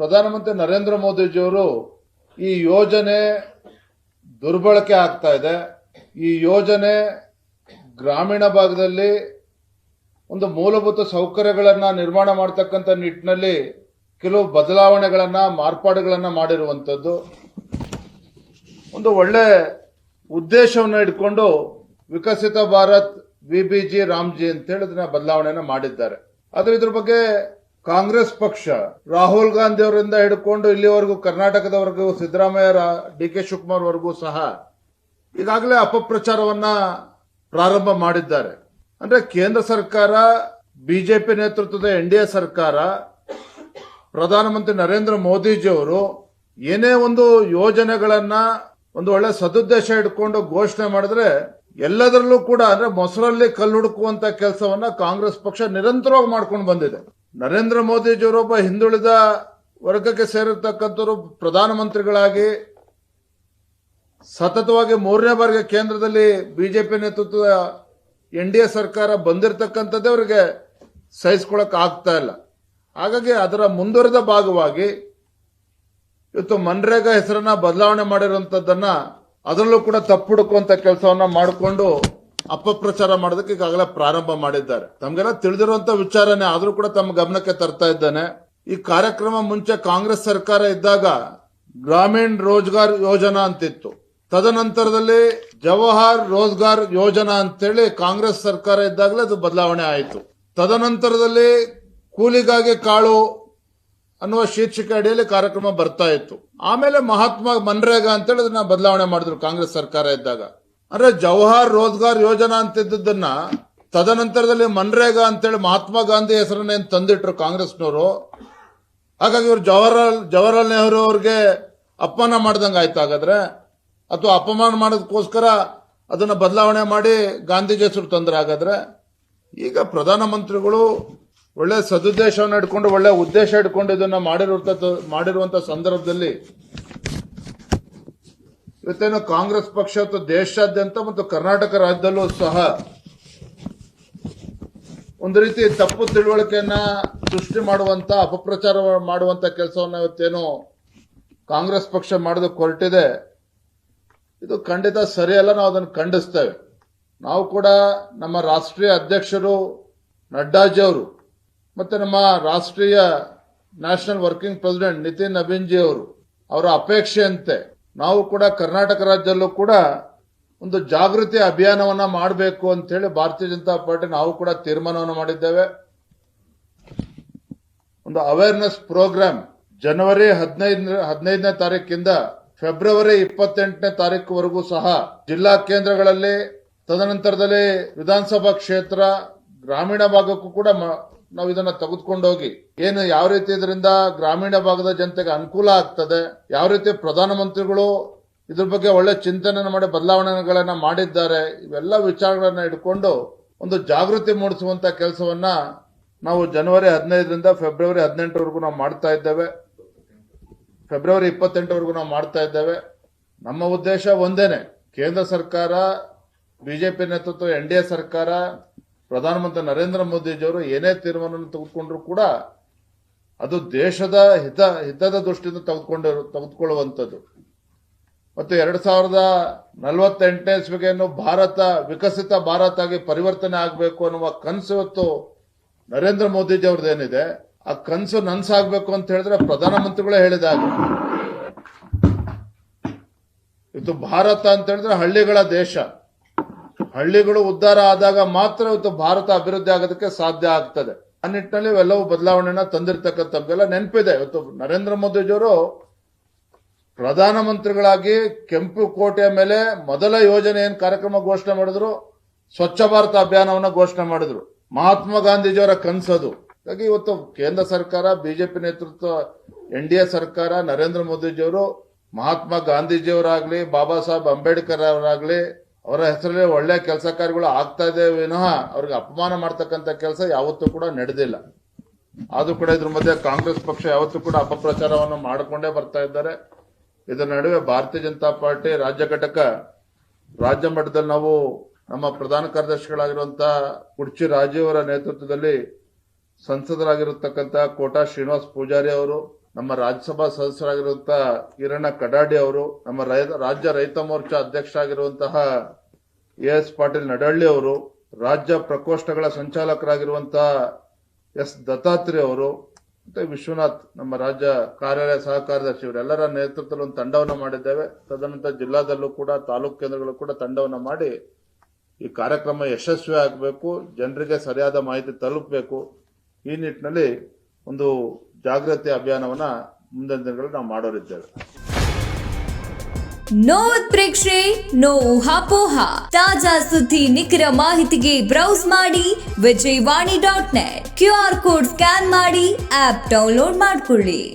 ಪ್ರಧಾನಮಂತ್ರಿ ನರೇಂದ್ರ ಮೋದಿಜಿಯವರು ಈ ಯೋಜನೆ ದುರ್ಬಳಕೆ ಆಗ್ತಾ ಇದೆ. ಈ ಯೋಜನೆ ಗ್ರಾಮೀಣ ಭಾಗದಲ್ಲಿ ಒಂದು ಮೂಲಭೂತ ಸೌಕರ್ಯಗಳನ್ನು ನಿರ್ಮಾಣ ಮಾಡತಕ್ಕಂಥ ನಿಟ್ಟಿನಲ್ಲಿ ಕೆಲವು ಬದಲಾವಣೆಗಳನ್ನು, ಮಾರ್ಪಾಡುಗಳನ್ನು ಮಾಡಿರುವಂಥದ್ದು. ಒಂದು ಒಳ್ಳೆ ಉದ್ದೇಶವನ್ನು ಇಟ್ಕೊಂಡು ವಿಕಸಿತ ಭಾರತ್ ವಿಬಿಜಿ ರಾಮ್ಜಿ ಅಂತೇಳಿ ಅದನ್ನ ಬದಲಾವಣೆಯನ್ನು ಮಾಡಿದ್ದಾರೆ. ಆದರೆ ಇದ್ರ ಬಗ್ಗೆ ಕಾಂಗ್ರೆಸ್ ಪಕ್ಷ ರಾಹುಲ್ ಗಾಂಧಿ ಅವರಿಂದ ಹಿಡ್ಕೊಂಡು ಇಲ್ಲಿವರೆಗೂ ಕರ್ನಾಟಕದವರೆಗೂ ಸಿದ್ದರಾಮಯ್ಯ ಡಿ ಕೆ ಶಿವಕುಮಾರ್ ವರೆಗೂ ಸಹ ಈಗಾಗಲೇ ಅಪಪ್ರಚಾರವನ್ನ ಪ್ರಾರಂಭ ಮಾಡಿದ್ದಾರೆ. ಅಂದ್ರೆ ಕೇಂದ್ರ ಸರ್ಕಾರ, ಬಿಜೆಪಿ ನೇತೃತ್ವದ ಎನ್ ಡಿ ಎ ಸರ್ಕಾರ, ಪ್ರಧಾನಮಂತ್ರಿ ನರೇಂದ್ರ ಮೋದಿಜಿಯವರು ಏನೇ ಒಂದು ಯೋಜನೆಗಳನ್ನ ಒಂದು ಒಳ್ಳೆ ಸದುದ್ದೇಶ ಇಟ್ಕೊಂಡು ಘೋಷಣೆ ಮಾಡಿದ್ರೆ ಎಲ್ಲದರಲ್ಲೂ ಕೂಡ ಅಂದ್ರೆ ಮೊಸರಲ್ಲಿ ಕಲ್ಲು ಹುಡುಕುವಂತ ಕೆಲಸವನ್ನ ಕಾಂಗ್ರೆಸ್ ಪಕ್ಷ ನಿರಂತರವಾಗಿ ಮಾಡ್ಕೊಂಡು ಬಂದಿದೆ. ನರೇಂದ್ರ ಮೋದಿ ಒಬ್ಬ ಹಿಂದುಳಿದ ವರ್ಗಕ್ಕೆ ಸೇರಿರ್ತಕ್ಕಂಥವರು ಪ್ರಧಾನಮಂತ್ರಿಗಳಾಗಿ, ಸತತವಾಗಿ ಮೂರನೇ ಬಾರಿಗೆ ಕೇಂದ್ರದಲ್ಲಿ ಬಿಜೆಪಿ ನೇತೃತ್ವದ ಎನ್ ಡಿ ಎ ಸರ್ಕಾರ ಬಂದಿರತಕ್ಕಂಥದ್ದೇ ಅವರಿಗೆ ಸಹಿಸ್ಕೊಳಕ್ ಆಗ್ತಾ ಇಲ್ಲ. ಹಾಗಾಗಿ ಅದರ ಮುಂದುವರೆದ ಭಾಗವಾಗಿ ಇವತ್ತು ಮನ್ರೇಗಾ ಹೆಸರನ್ನ ಬದಲಾವಣೆ ಮಾಡಿರುವಂತದ್ದನ್ನ ಅದರಲ್ಲೂ ಕೂಡ ತಪ್ಪು ಹುಡುಕುವಂತ ಕೆಲಸವನ್ನ ಮಾಡಿಕೊಂಡು ಅಪಪ್ರಚಾರ ಮಾಡೋದಕ್ಕೆ ಈಗಾಗಲೇ ಪ್ರಾರಂಭ ಮಾಡಿದ್ದಾರೆ. ತಮ್ಗೆಲ್ಲ ತಿಳಿದಿರುವಂತ ವಿಚಾರನೇ, ಆದ್ರೂ ಕೂಡ ತಮ್ಮ ಗಮನಕ್ಕೆ ತರ್ತಾ ಇದ್ದಾನೆ. ಈ ಕಾರ್ಯಕ್ರಮ ಮುಂಚೆ ಕಾಂಗ್ರೆಸ್ ಸರ್ಕಾರ ಇದ್ದಾಗ ಗ್ರಾಮೀಣ್ ರೋಜ್ಗಾರ್ ಯೋಜನಾ ಅಂತಿತ್ತು. ತದನಂತರದಲ್ಲಿ ಜವಾಹರ್ ರೋಜ್ಗಾರ್ ಯೋಜನಾ ಅಂತೇಳಿ ಕಾಂಗ್ರೆಸ್ ಸರ್ಕಾರ ಇದ್ದಾಗಲೇ ಅದು ಬದಲಾವಣೆ ಆಯಿತು. ತದನಂತರದಲ್ಲಿ ಕೂಲಿಗಾಗಿ ಕಾಳು ಅನ್ನುವ ಶೀರ್ಷಿಕೆ ಅಡಿಯಲ್ಲಿ ಕಾರ್ಯಕ್ರಮ ಬರ್ತಾ ಇತ್ತು. ಆಮೇಲೆ ಮಹಾತ್ಮ ಮನ್ರೇಗಾ ಅಂತೇಳಿ ಅದನ್ನ ಬದಲಾವಣೆ ಮಾಡಿದ್ರು ಕಾಂಗ್ರೆಸ್ ಸರ್ಕಾರ ಇದ್ದಾಗ. ಅಂದ್ರೆ ಜವಾಹರ್ ರೋಜ್ಗಾರ್ ಯೋಜನಾ ಅಂತಿದ್ದನ್ನ ತದನಂತರದಲ್ಲಿ ಮನ್ರೇಗಾ ಅಂತೇಳಿ ಮಹಾತ್ಮ ಗಾಂಧಿ ಹೆಸರನ್ನ ತಂದಿಟ್ರು ಕಾಂಗ್ರೆಸ್ನವರು. ಹಾಗಾಗಿ ಇವರು ಜವಾಹರ್ಲಾಲ್, ಜವಹರ್ಲಾಲ್ ನೆಹರು ಅವ್ರಿಗೆ ಅಪಮಾನ ಮಾಡ್ದಂಗೆ ಆಯ್ತು ಹಾಗಾದ್ರೆ. ಅಥವಾ ಅಪಮಾನ ಮಾಡೋದಕ್ಕೋಸ್ಕರ ಅದನ್ನ ಬದಲಾವಣೆ ಮಾಡಿ ಗಾಂಧೀಜಿ ಹೆಸರು ತಂದ್ರೆ ಹಾಗಾದ್ರೆ. ಈಗ ಪ್ರಧಾನಮಂತ್ರಿಗಳು ಒಳ್ಳೆ ಸದುದ್ದೇಶವನ್ನು ಇಟ್ಕೊಂಡು ಒಳ್ಳೆ ಉದ್ದೇಶ ಇಟ್ಕೊಂಡು ಇದನ್ನ ಮಾಡಿರುವಂತ ಮಾಡಿರುವಂತ ಸಂದರ್ಭದಲ್ಲಿ ಇವತ್ತೇನು ಕಾಂಗ್ರೆಸ್ ಪಕ್ಷ ಅಥವಾ ದೇಶಾದ್ಯಂತ ಮತ್ತು ಕರ್ನಾಟಕ ರಾಜ್ಯದಲ್ಲೂ ಸಹ ಒಂದು ರೀತಿ ತಪ್ಪು ತಿಳುವಳಿಕೆಯನ್ನ ಸೃಷ್ಟಿ ಮಾಡುವಂತ, ಅಪಪ್ರಚಾರ ಮಾಡುವಂತ ಕೆಲಸವನ್ನ ಇವತ್ತೇನು ಕಾಂಗ್ರೆಸ್ ಪಕ್ಷ ಮಾಡೋದಕ್ಕೆ ಹೊರಟಿದೆ. ಇದು ಖಂಡಿತ ಸರಿಯಲ್ಲ, ನಾವು ಅದನ್ನು ಖಂಡಿಸ್ತೇವೆ. ನಾವು ಕೂಡ ನಮ್ಮ ರಾಷ್ಟ್ರೀಯ ಅಧ್ಯಕ್ಷರು ನಡ್ಡಾಜಿ ಅವರು ಮತ್ತೆ ನಮ್ಮ ರಾಷ್ಟ್ರೀಯ national working president Nitin Nabin ji ಅವರು ಅವರ ಅಪೇಕ್ಷೆಯಂತೆ ನಾವು ಕೂಡ ಕರ್ನಾಟಕ ರಾಜ್ಯದಲ್ಲೂ ಕೂಡ ಒಂದು ಜಾಗೃತಿ ಅಭಿಯಾನವನ್ನ ಮಾಡಬೇಕು ಅಂತ ಹೇಳಿ ಭಾರತೀಯ ಜನತಾ ಪಾರ್ಟಿ ನಾವು ಕೂಡ ತೀರ್ಮಾನವನ್ನು ಮಾಡಿದ್ದೇವೆ. ಒಂದು ಅವೇರ್ನೆಸ್ ಪ್ರೋಗ್ರಾಮ್ ಜನವರಿ ಹದಿನೈದು ಹದಿನೈದನೇ ತಾರೀಕಿಂದ ಫೆಬ್ರವರಿ ಇಪ್ಪತ್ತೆಂಟನೇ ತಾರೀಕುವರೆಗೂ ಸಹ ಜಿಲ್ಲಾ ಕೇಂದ್ರಗಳಲ್ಲಿ, ತದನಂತರದಲ್ಲಿ ವಿಧಾನಸಭಾ ಕ್ಷೇತ್ರ, ಗ್ರಾಮೀಣ ಭಾಗಕ್ಕೂ ಕೂಡ ನಾವು ಇದನ್ನ ತೆಗೆದುಕೊಂಡೋಗಿ ಏನು ಯಾವ ರೀತಿ ಇದರಿಂದ ಗ್ರಾಮೀಣ ಭಾಗದ ಜನತೆಗೆ ಅನುಕೂಲ ಆಗ್ತದೆ, ಯಾವ ರೀತಿ ಪ್ರಧಾನಮಂತ್ರಿಗಳು ಇದ್ರ ಬಗ್ಗೆ ಒಳ್ಳೆ ಚಿಂತನೆ ಮಾಡಿ, ಬದಲಾವಣೆಗಳನ್ನ ಮಾಡಿದ್ದಾರೆ, ಇವೆಲ್ಲ ವಿಚಾರಗಳನ್ನ ಇಟ್ಕೊಂಡು ಒಂದು ಜಾಗೃತಿ ಮೂಡಿಸುವಂತ ಕೆಲಸವನ್ನ ನಾವು ಜನವರಿ ಹದಿನೈದರಿಂದ ಫೆಬ್ರವರಿ ಹದಿನೆಂಟರವರೆಗೂ ನಾವು ಮಾಡ್ತಾ ಇದ್ದೇವೆ. ಫೆಬ್ರವರಿ ಇಪ್ಪತ್ತೆಂಟರವರೆಗೂ ನಾವು ಮಾಡ್ತಾ ಇದ್ದೇವೆ. ನಮ್ಮ ಉದ್ದೇಶ ಒಂದೇನೆ, ಕೇಂದ್ರ ಸರ್ಕಾರ, ಬಿಜೆಪಿ ನೇತೃತ್ವ, ಎನ್ ಡಿ ಎ ಸರ್ಕಾರ ಪ್ರಧಾನಮಂತ್ರಿ ನರೇಂದ್ರ ಮೋದಿಜಿಯವರು ಏನೇ ತೀರ್ಮಾನವನ್ನು ತೆಗೆದುಕೊಂಡ್ರು ಕೂಡ ಅದು ದೇಶದ ಹಿತ, ಹಿತದ ದೃಷ್ಟಿಯಿಂದ ತೆಗೆದುಕೊಂಡು, ತೆಗೆದುಕೊಳ್ಳುವಂಥದ್ದು. ಮತ್ತು ಎರಡು ಸಾವಿರದ ನಲವತ್ತೆಂಟನೇ ಇಸ್ವಿಗೆಯನ್ನು ಭಾರತ, ವಿಕಸಿತ ಭಾರತ ಆಗಿ ಪರಿವರ್ತನೆ ಆಗಬೇಕು ಅನ್ನುವ ಕನಸು ಇವತ್ತು ನರೇಂದ್ರ ಮೋದಿಜಿ ಅವ್ರದ್ದು ಏನಿದೆ, ಆ ಕನಸು ನನ್ಸಾಗಬೇಕು ಅಂತ ಹೇಳಿದ್ರೆ ಪ್ರಧಾನಮಂತ್ರಿಗಳೇ ಹೇಳಿದಾಗ ಇದು ಭಾರತ ಅಂತ ಹೇಳಿದ್ರೆ ಹಳ್ಳಿಗಳ ದೇಶ. ಹಳ್ಳಿಗಳು ಉದ್ಧಾರ ಆದಾಗ ಮಾತ್ರ ಇವತ್ತು ಭಾರತ ಅಭಿವೃದ್ಧಿ ಆಗೋದಕ್ಕೆ ಸಾಧ್ಯ ಆಗ್ತದೆ. ಆ ನಿಟ್ಟಿನಲ್ಲಿ ಇವೆಲ್ಲವೂ ಬದಲಾವಣೆನ ತಂದಿರತಕ್ಕಂಥದ್ದೆಲ್ಲ ನೆನಪಿದೆ. ಇವತ್ತು ನರೇಂದ್ರ ಮೋದಿಜಿಯವರು ಪ್ರಧಾನಮಂತ್ರಿಗಳಾಗಿ ಕೆಂಪು ಕೋಟೆಯ ಮೇಲೆ ಮೊದಲ ಯೋಜನೆ ಏನ್ ಕಾರ್ಯಕ್ರಮ ಘೋಷಣೆ ಮಾಡಿದ್ರು? ಸ್ವಚ್ಛ ಭಾರತ ಅಭಿಯಾನವನ್ನ ಘೋಷಣೆ ಮಾಡಿದ್ರು. ಮಹಾತ್ಮ ಗಾಂಧೀಜಿಯವರ ಕನಸದು. ಹಾಗಾಗಿ ಇವತ್ತು ಕೇಂದ್ರ ಸರ್ಕಾರ, ಬಿಜೆಪಿ ನೇತೃತ್ವ, ಎನ್ ಡಿ ಎ ಸರ್ಕಾರ, ನರೇಂದ್ರ ಮೋದಿಜಿಯವರು, ಮಹಾತ್ಮ ಗಾಂಧೀಜಿಯವರಾಗ್ಲಿ, ಬಾಬಾ ಸಾಹೇಬ್ ಅಂಬೇಡ್ಕರ್ ಅವರಾಗ್ಲಿ ಅವರ ಹೆಸರಲ್ಲಿ ಒಳ್ಳೆ ಕೆಲಸ ಕಾರ್ಯಗಳು ಆಗ್ತಾ ಇದೆ ವಿನಃ ಅವ್ರಿಗೆ ಅಪಮಾನ ಮಾಡ್ತಕ್ಕಂಥ ಕೆಲಸ ಯಾವತ್ತೂ ಕೂಡ ನಡೆದಿಲ್ಲ. ಆದ್ರೂ ಕೂಡ ಇದ್ರ ಮಧ್ಯೆ ಕಾಂಗ್ರೆಸ್ ಪಕ್ಷ ಯಾವತ್ತೂ ಕೂಡ ಅಪಪ್ರಚಾರವನ್ನು ಮಾಡಿಕೊಂಡೇ ಬರ್ತಾ ಇದ್ದಾರೆ. ಇದರ ನಡುವೆ ಭಾರತೀಯ ಜನತಾ ಪಾರ್ಟಿ ರಾಜ್ಯ ಘಟಕ, ರಾಜ್ಯ ಮಟ್ಟದಲ್ಲಿ ನಾವು ನಮ್ಮ ಪ್ರಧಾನ ಕಾರ್ಯದರ್ಶಿಗಳಾಗಿರುವಂತಹ ಕುರ್ಚಿ ರಾಜೀವ್ ಅವರ ನೇತೃತ್ವದಲ್ಲಿ ಸಂಸದರಾಗಿರತಕ್ಕಂತಹ ಕೋಟಾ ಶ್ರೀನಿವಾಸ್ ಪೂಜಾರಿ ಅವರು ನಮ್ಮ ರಾಜ್ಯಸಭಾ ಸದಸ್ಯರಾಗಿರುವಂತಹ ಕಿರಣ ಕಡಾಡಿ ಅವರು, ನಮ್ಮ ರಾಜ್ಯ ರೈತ ಮೋರ್ಚಾ ಅಧ್ಯಕ್ಷರಾಗಿರುವಂತಹ ಎ ಎಸ್ ಪಾಟೀಲ್ ನಡಳ್ಳಿ ಅವರು, ರಾಜ್ಯ ಪ್ರಕೋಷ್ಠಗಳ ಸಂಚಾಲಕರಾಗಿರುವಂತಹ ಎಸ್. ದತ್ತಾತ್ರಿ ಅವರು, ಮತ್ತೆ ವಿಶ್ವನಾಥ್, ನಮ್ಮ ರಾಜ್ಯ ಕಾರ್ಯಾಲಯ ಸಹ ಕಾರ್ಯದರ್ಶಿ ಇವರೆಲ್ಲರ ನೇತೃತ್ವದಲ್ಲಿ ಒಂದು ತಂಡವನ್ನು ಮಾಡಿದ್ದೇವೆ. ತದನಂತರ ಜಿಲ್ಲಾದಲ್ಲೂ ಕೂಡ, ತಾಲೂಕು ಕೇಂದ್ರಗಳು ಕೂಡ ತಂಡವನ್ನು ಮಾಡಿ ಈ ಕಾರ್ಯಕ್ರಮ ಯಶಸ್ವಿ ಆಗಬೇಕು, ಜನರಿಗೆ ಸರಿಯಾದ ಮಾಹಿತಿ ತಲುಪಬೇಕು. ಈ ನಿಟ್ಟಿನಲ್ಲಿ ಒಂದು ಜಾಗೃತಿ ಅಭಿಯಾನವನ್ನ ಮುಂದಿನ ದಿನಗಳಲ್ಲಿ ನಾವು ಮಾಡೋರಿದ್ದೇವೆ. ನೋ ಉತ್ಪ್ರೇಕ್ಷೆ ನೋ ಊಹಾಪೋಹ ತಾಜಾ ಸುದ್ದಿ, ನಿಖರ ಮಾಹಿತಿಗೆ ಬ್ರೌಸ್ ಮಾಡಿ Vijayavani dot net. Q R code scan ಮಾಡಿ ಆಪ್ ಡೌನ್ಲೋಡ್ ಮಾಡಿಕೊಳ್ಳಿ.